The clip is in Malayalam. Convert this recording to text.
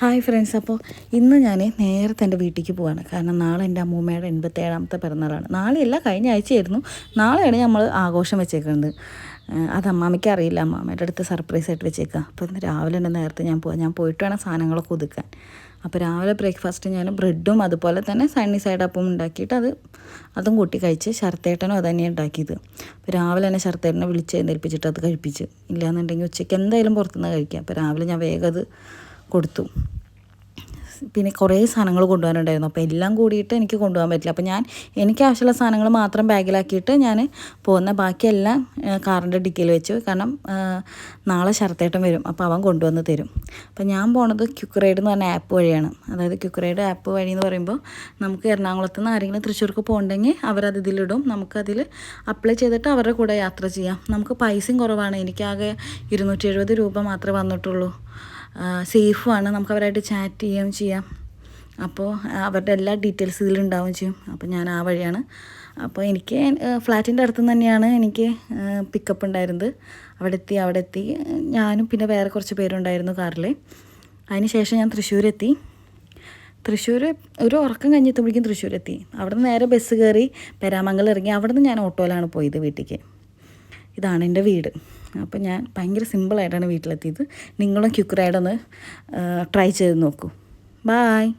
ഹായ് ഫ്രണ്ട്സ് അപ്പോൾ ഇന്ന് ഞാൻ നേരത്തെ എന്റെ വീട്ടിലേക്ക് പോവാണ്. കാരണം നാളെ എന്റെ അമ്മൂമ്മയുടെ എൺപത്തേഴാമത്തെ പിറന്നാളാണ്. നാളെയല്ല കഴിഞ്ഞ ആഴ്ചയായിരുന്നു. നാളെയാണ് നമ്മൾ ആഘോഷം വെച്ചേക്കുന്നത്. അത് അമ്മാമ്മയ്ക്ക് അറിയില്ല. അമ്മാമ്മയുടെ അടുത്ത് സർപ്രൈസ് ആയിട്ട് വെച്ചേക്കുക അപ്പോൾ ഇന്ന് രാവിലെ തന്നെ നേരത്തെ ഞാൻ പോവാം. ഞാൻ പോയിട്ട് വേണം സാധനങ്ങളൊക്കെ ഒതുക്കാൻ. അപ്പോൾ രാവിലെ ബ്രേക്ക്ഫാസ്റ്റ് ഞാൻ ബ്രെഡും അതുപോലെ തന്നെ സണ്ണി സൈഡ് അപ്പം ഉണ്ടാക്കിയിട്ട് അത് അതും കൂട്ടി കഴിച്ച് ശർത്തേട്ടനും അത് തന്നെയാണ് ഉണ്ടാക്കിയത്. അപ്പോൾ രാവിലെ തന്നെ ശർത്തേട്ടനെ വിളിച്ച് എഴുന്നേൽപ്പിച്ചിട്ട് അത് കഴിപ്പിച്ച്. ഇല്ലാന്നുണ്ടെങ്കിൽ ഉച്ചയ്ക്ക് എന്തായാലും പുറത്തുനിന്ന് കഴിക്കാം. അപ്പോൾ രാവിലെ ഞാൻ വേഗം അത് കൊടുത്തു. പിന്നെ കുറേ സാധനങ്ങൾ കൊണ്ടുപോകാനുണ്ടായിരുന്നു. അപ്പോൾ എല്ലാം കൂടിയിട്ട് എനിക്ക് കൊണ്ടുപോകാൻ പറ്റില്ല. അപ്പോൾ ഞാൻ എനിക്ക് ആവശ്യമുള്ള സാധനങ്ങൾ മാത്രം ബാഗിലാക്കിയിട്ട് ഞാൻ പോകുന്ന ബാക്കിയെല്ലാം കാറിന്റെ ഡിക്കിയിൽ വെച്ചു കാരണം നാളെ ശരത്തേട്ടൻ വരും. അപ്പോൾ അവൻ കൊണ്ടുവന്ന് തരും. അപ്പോൾ ഞാൻ പോണത് ക്യുക്രൈഡ് എന്ന് പറഞ്ഞ ആപ്പ് വഴിയാണ്. അതായത് ക്യുക്രൈഡ് ആപ്പ് വഴി എന്ന് പറയുമ്പോൾ നമുക്ക് എറണാകുളത്ത് നിന്ന് ആരെങ്കിലും തൃശ്ശൂർക്ക് പോകണമെങ്കിൽ അവരത് ഇതിലിടും. നമുക്കതിൽ അപ്ലൈ ചെയ്തിട്ട് അവരുടെ കൂടെ യാത്ര ചെയ്യാം. നമുക്ക് പൈസയും കുറവാണ്. എനിക്കാകെ ഇരുന്നൂറ്റി എഴുപത് രൂപ മാത്രമേ വന്നിട്ടുള്ളൂ. സേഫുമാണ് നമുക്ക് അവരായിട്ട് ചാറ്റ് ചെയ്യുകയും ചെയ്യാം. അപ്പോൾ അവരുടെ എല്ലാ ഡീറ്റെയിൽസ് ഇതിലുണ്ടാവുകയും ചെയ്യും. അപ്പോൾ ഞാൻ ആ വഴിയാണ്. അപ്പോൾ എനിക്ക് ഫ്ലാറ്റിന്റെ അടുത്ത് തന്നെയാണ് എനിക്ക് പിക്കപ്പ് ഉണ്ടായിരുന്നത്. അവിടെ എത്തി അവിടെ എത്തി ഞാനും പിന്നെ വേറെ കുറച്ച് പേരുണ്ടായിരുന്നു കാറിൽ ശേഷം ഞാൻ തൃശ്ശൂരെത്തി. തൃശ്ശൂർ ഒരു ഉറക്കം കഴിഞ്ഞെത്തുമ്പോഴേക്കും തൃശ്ശൂരെത്തി. അവിടെ നിന്ന് നേരെ ബസ് കയറി പെരാമംഗലം ഇറങ്ങി അവിടെ നിന്ന് ഞാൻ ഓട്ടോയിലാണ് പോയത് വീട്ടിലേക്ക് ഇതാണ് എന്റെ വീട്. അപ്പോൾ ഞാൻ ഭയങ്കര സിമ്പിളായിട്ടാണ് വീട്ടിലെത്തിയത്. നിങ്ങളും ക്യുക്കറായിട്ടൊന്ന് ട്രൈ ചെയ്ത് നോക്കൂ. ബായ്.